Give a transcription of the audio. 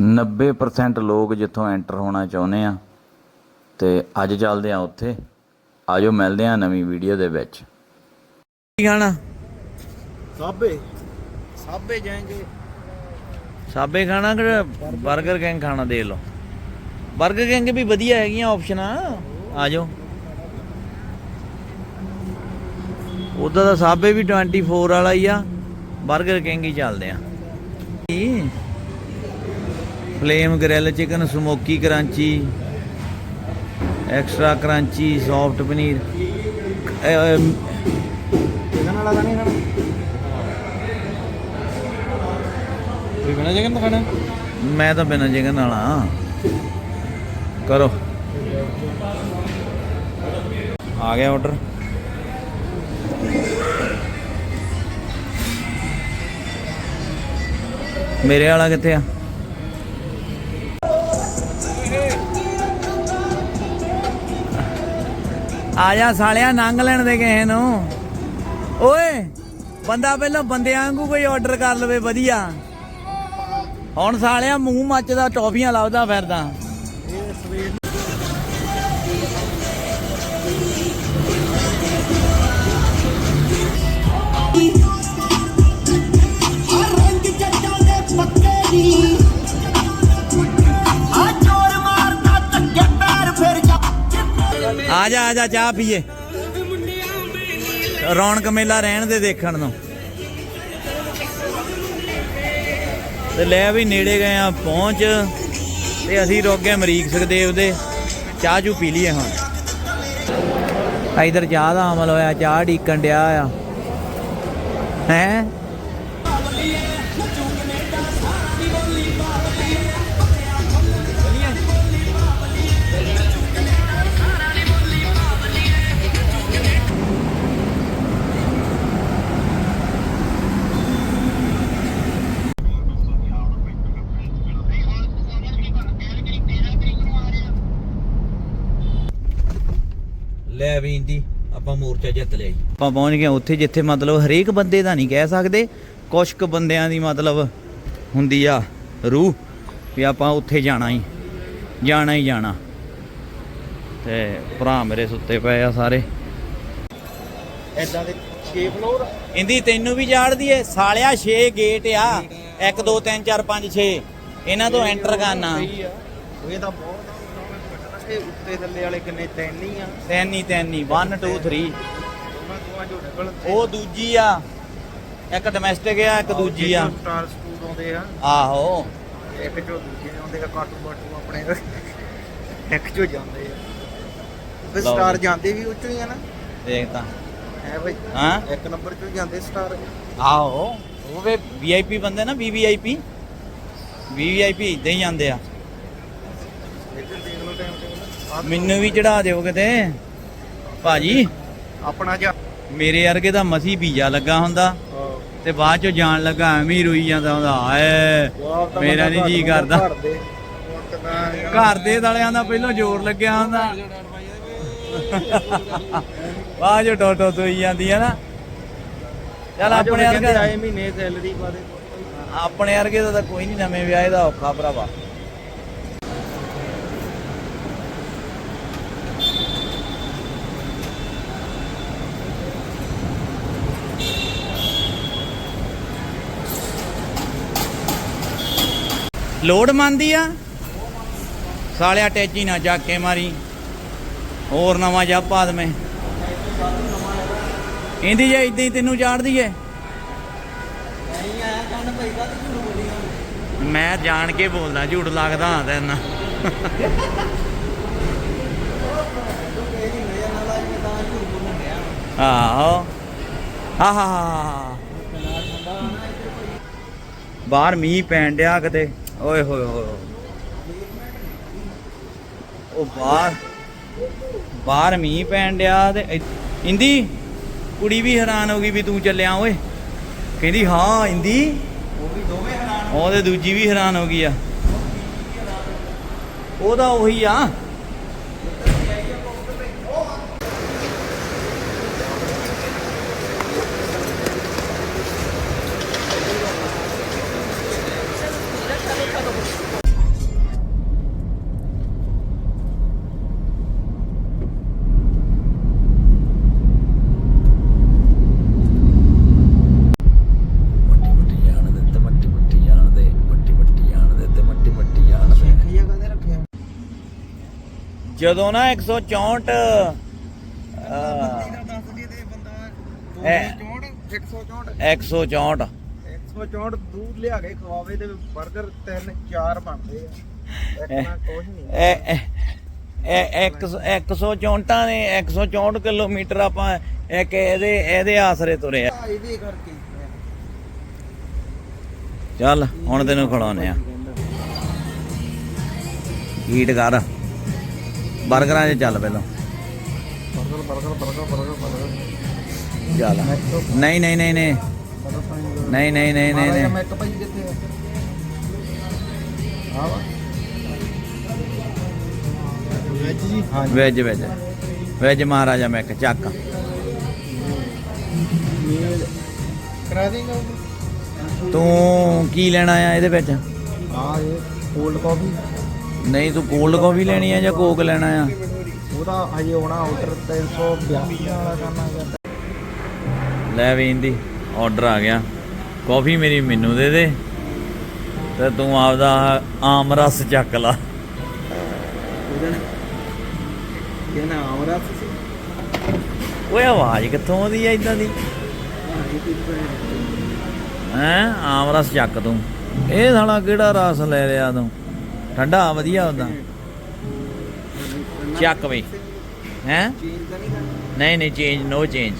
90% ਲੋਕ ਜਿੱਥੋਂ ਐਂਟਰ ਹੋਣਾ ਚਾਹੁੰਦੇ ਆ ਤੇ ਅੱਜ ਚੱਲਦੇ ਆ ਉੱਥੇ। ਆਜੋ ਮਿਲਦੇ ਆ ਨਵੀਂ ਵੀਡੀਓ ਦੇ ਵਿੱਚ। ਕੀ ਖਾਣਾ ਸਾਬੇ। ਸਾਬੇ ਜਾਏਗੇ। ਸਾਬੇ ਖਾਣਾ ਕਿ 버ਗਰ ਕਿੰਗ ਖਾਣਾ ਦੇ ਲਓ। 버ਗਰ ਕਿੰਗ ਵੀ ਵਧੀਆ ਹੈਗੀਆਂ ਆਪਸ਼ਨਾਂ ਆਜੋ। ਉਦਾਂ ਦਾ ਸਾਬੇ ਵੀ 24 ਵਾਲਾ ਹੀ ਆ। 버ਗਰ ਕਿੰਗ ਹੀ ਚੱਲਦੇ ਆ। Flame grill chicken smoky crunchy extra crunchy soft paneer. Chicken ਵਾਲਾ ਤਾਂ ਨਹੀਂ ਖਾਣਾ ਕੋਈ ਬਣਾ ਚਿਕਨ ਖਾਣਾ? ਮੈਂ ਤਾਂ ਬਿਨਾਂ ਚਿਕਨ ਵਾਲਾ ਕਰੋ। ਆ ਗਿਆ ਆਰਡਰ ਮੇਰੇ ਵਾਲਾ ਕਿੱਥੇ ਆ? ਆ ਜਾ ਸਾਲਿਆ, ਨੰਗ ਲੈਣ ਦੇ ਕਿਸੇ ਨੂੰ। ਓਏ, ਬੰਦਾ ਪਹਿਲਾਂ ਬੰਦਿਆਂ ਵਾਂਗੂ ਕੋਈ ਆਰਡਰ ਕਰ ਲਵੇ, ਵਧੀਆ। ਹੁਣ ਸਾਲਿਆ ਮੂੰਹ ਮੱਚਦਾ, ਟੌਫੀਆਂ ਲੱਭਦਾ ਫਿਰਦਾ। ਇਹ ਸਵੇਰ ਆਜਾ ਜਾ ਆ ਜਾ ਚਾਹ ਪੀਏ। ਰੌਣਕ ਮੇਲਾ ਰਹਿਣ ਦੇ ਦੇਖਣ ਨੂੰ। ਤੇ ਲੈ ਵੀ ਨੇੜੇ ਗਏ ਆ, ਪਹੁੰਚ। ਤੇ ਅਸੀਂ ਰੁਕ ਗਏ ਅਮਰੀਕ ਸੁਖਦੇਵ ਦੇ। ਚਾਹ ਚੂ ਪੀ ਲਈਏ ਹੁਣ। ਇਧਰ ਚਾਹ ਦਾ ਅਮਲ ਹੋਇਆ, ਚਾਹ ਢੀਕਣ ਡਿਆ ਆ। ਹੈ? ਲੈ ਵੀ ਇੰਦੀ ਆਪਾਂ ਮੋਰਚਾ ਜਿੱਤ ਲਿਆ ਜੀ। ਆਪਾਂ ਪਹੁੰਚ ਗਏ ਉੱਥੇ ਜਿੱਥੇ ਮਤਲਬ ਹਰੇਕ ਬੰਦੇ ਦਾ ਨਹੀਂ ਕਹਿ ਸਕਦੇ ਕੁਝ ਕੁ ਬੰਦਿਆਂ ਦੀ ਮਤਲਬ ਹੁੰਦੀ ਆ ਰੂਹ ਵੀ ਆਪਾਂ ਉੱਥੇ ਜਾਣਾ ਹੀ ਜਾਣਾ ਹੀ ਜਾਣਾ। ਤੇ ਭਰਾ ਮੇਰੇ ਸੁੱਤੇ ਪਏ ਆ ਸਾਰੇ। ਐਦਾਂ ਦੇ 6 ਫਲੋਰ ਇੰਦੀ ਤੈਨੂੰ ਵੀ ਜਾੜਦੀ ਏ ਸਾਲਿਆ 6 ਗੇਟ ਆ। 1 2 3 4 5 6 ਇਹਨਾਂ ਤੋਂ ਐਂਟਰ ਕਰਨਾ। ਸਹੀ ਆ। ਇਹ ਤਾਂ ਬਹੁਤ ਇਹ ਉੱਤੇ ਥੱਲੇ ਵਾਲੇ ਕਿੰਨੇ ਤਿੰਨ ਆ। ਤਿੰਨ ਤਿੰਨ ਹੀ। 1 2 3 ਉਹਨਾਂ ਦੋਵਾਂ ਚੋਂ ਨਿਕਲ ਉਹ ਦੂਜੀ ਆ। ਇੱਕ ਡੋਮੈਸਟਿਕ ਆ ਇੱਕ ਦੂਜੀ ਆ। ਸਟਾਰ ਸਕੂਲ ਆਉਂਦੇ ਆ। ਆਹੋ। ਇੱਕ ਚੋਂ ਦੂਜੇ ਆਉਂਦੇ ਆ ਕਾਟੂ ਬਾਟੂ ਆਪਣੇ ਇੱਕ ਚੋਂ ਜਾਂਦੇ ਆ। ਫਿਰ ਸਟਾਰ ਜੀ। ਜਾਂਦੇ ਵੀ ਉੱਚੋਂ ਹੀ ਆ ਨਾ। ਦੇਖ ਤਾਂ। ਹੈ ਬਈ। ਹਾਂ? ਇੱਕ ਨੰਬਰ ਚੋਂ ਜਾਂਦੇ ਸਟਾਰ। ਆਹੋ। ਉਹ ਵੇ ਵੀਆਈਪੀ ਬੰਦੇ ਨਾ ਵੀਵੀਆਈਪੀ ਵੀਵੀਆਈਪੀ ਇਦਾਂ ਹੀ ਜਾਂਦੇ ਆ ਇੱਧਰ ਦੇਖ ਲਓ ਟਾਈਮ ਟੇਬਲ ਮੈਨੂੰ ਵੀ ਚੜਾ ਦਿਓ ਕਿਤੇ। ਭਾਜੀ ਆਪਣਾ ਜਾ। ਮੇਰੇ ਵਰਗੇ ਦਾ ਮਸੀ ਵੀਜ਼ਾ ਲੱਗਾ ਹੁੰਦਾ। ਤੇ ਬਾਅਦ ਚ ਜਾਣ ਲੱਗਾ ਐਵੇਂ ਹੀ ਰੋਈ ਜਾਂਦਾ ਹੁੰਦਾ। ਹਾਏ ਮੇਰਾ ਨਹੀਂ ਜੀ ਕਰਦਾ। ਘਰ ਦੇ ਦਲਿਆਂ ਦਾ ਪਹਿਲਾਂ ਜ਼ੋਰ ਲੱਗਿਆ ਹੁੰਦਾ। ਬਾਅਦ ਚ ਟੋਟੋ ਤੋਈ ਜਾਂਦੀ ਹੈ ਨਾ। ਚੱਲ ਆਪਣੇ ਵਰਗਾ ਆਏ ਮਹੀਨੇ ਸੈਲਰੀ ਪਾ ਦੇ। ਆਪਣੇ ਵਰਗੇ ਦਾ ਤਾਂ ਕੋਈ ਨਹੀਂ ਨਵੇਂ ਵਿਆਹੇ ਦਾ ਔਖਾ ਭਰਾਵਾ। ਲੋੜ ਮੰਨਦੀ ਆ? ਸਾਲਿਆ ਟੈਚੀ ਨਾ ਚੱਕ ਕੇ ਮਾਰੀ। ਹੋਰ ਨਵਾਂ ਜਾ ਪਾ ਇਹਦੀ ਜੇ ਇਦਾਂ ਹੀ ਤੈਨੂੰ ਚਾੜਦੀ ਏ ਮੈਂ ਜਾਣ ਕੇ ਬੋਲਦਾ, ਝੂਠ ਲੱਗਦਾ ਹਾਂ ਤੈਨੂੰ ਆਹੋ, ਆਹਾ। ਬਾਹਰ ਮੀਂਹ ਪੈਣ ਡਿਆ ਕਿਤੇ। ਓਏ ਹੋਏ ਹੋਏ ਉਹ ਬਾਹਰ ਬਾਹਰ ਮੀਂਹ ਪੈਣ ਡਿਆ ਤੇ ਇੰਦੀ, ਕੁੜੀ ਵੀ ਹੈਰਾਨ ਹੋ ਗਈ ਵੀ ਤੂੰ ਚੱਲਿਆ ਓਏ। ਕਹਿੰਦੀ, ਹਾਂ, ਇੰਦੀ। ਉਹ ਵੀ ਦੋਵੇਂ ਹੈਰਾਨ ਉਹਦੇ ਦੂਜੀ ਵੀ ਹੈਰਾਨ ਹੋ ਗਈ ਆ। ਉਹਦਾ ਉਹੀ ਆ। ਜਦੋਂ ਨਾ 164 ਅਹ, ਦੱਸ ਦਈਏ ਤੇ ਬੰਦਾ ਇਹ- 164 164 164 ਦੂਰ ਲਿਆ ਕੇ ਖਵਾਵੇ ਤੇ 버ਗਰ ਤਿੰਨ ਚਾਰ ਬਣਦੇ ਆ। ਇੱਕ ਨਾਲ ਕੁਝ ਨਹੀਂ ਇਹ ਇਹ- ਇਹ 164 ਨੇ 164 ਕਿਲੋਮੀਟਰ ਆਪਾਂ ਇੱਕ ਇਹਦੇ ਇਹਦੇ ਆਸਰੇ ਤੁਰੇ ਆ। ਇਹਦੇ ਕਰਕੇ। ਚੱਲ ਹੁਣ ਤੈਨੂੰ ਖਿਲਾਉਨੇ ਆ। ਹੀਟ ਕਰ। ਬਰਗਰਾਂ 'ਚ ਚੱਲ ਪਹਿਲਾਂ। ਚੱਲ। ਨਹੀਂ ਨਹੀਂ ਨਹੀਂ ਨਹੀਂ। ਨਹੀਂ ਨਹੀਂ ਨਹੀਂ ਨਹੀਂ ਨਹੀਂ। ਮੈਂ ਭਾਈ ਵੈਜ ਵੈਜ ਵੈਜ ਮਹਾਰਾਜਾ ਮੈਂ ਇੱਕ ਚੱਕ ਕਰਾ ਦੇਗਾ ਤੂੰ ਕੀ ਲੈਣਾ ਆ ਇਹਦੇ ਵਿੱਚ? ਆ ਇਹ ਨਹੀਂ ਤੂੰ ਕੋਲਡ ਕਾਫੀ ਲੈਣੀ ਆ ਜਾਂ ਕੋਕ ਲੈਣਾ ਆ? ਉਹਦਾ ਹਜੇ ਆਉਣਾ ਆਰਡਰ 382 ਵਾਲਾ ਕਰਨਾ ਹੈ ਲੈ ਵੀ ਇੰਦੀ ਆਰਡਰ ਆ ਗਿਆ। ਕਾਫੀ ਮੇਰੀ ਮੈਨੂੰ ਦੇ ਦੇ ਤੇ ਤੂੰ ਆਪਦਾ ਆਮ ਰਸ ਚੱਕ ਲਾ। ਇਹ ਨਾ ਆਮਰਾ ਸੀ। ਓਏ ਆਵਾਜ਼ ਕਿੱਥੋਂ ਆਉਂਦੀ ਆ ਇਦਾਂ ਦੀ? ਹੈਂ? ਆਮ ਰਸ ਚੱਕ ਤੂੰ। ਇਹ ਸਾਲਾ ਕਿਹੜਾ ਰਸ ਲੈ ਲਿਆ ਤੂੰ? ਠੰਡਾ ਵਧੀਆ ਹੁੰਦਾ। ਚੱਕ ਬਈ ਹੈਂ? ਨਹੀਂ ਨਹੀਂ ਚੇਂਜ ਨੋ ਚੇਂਜ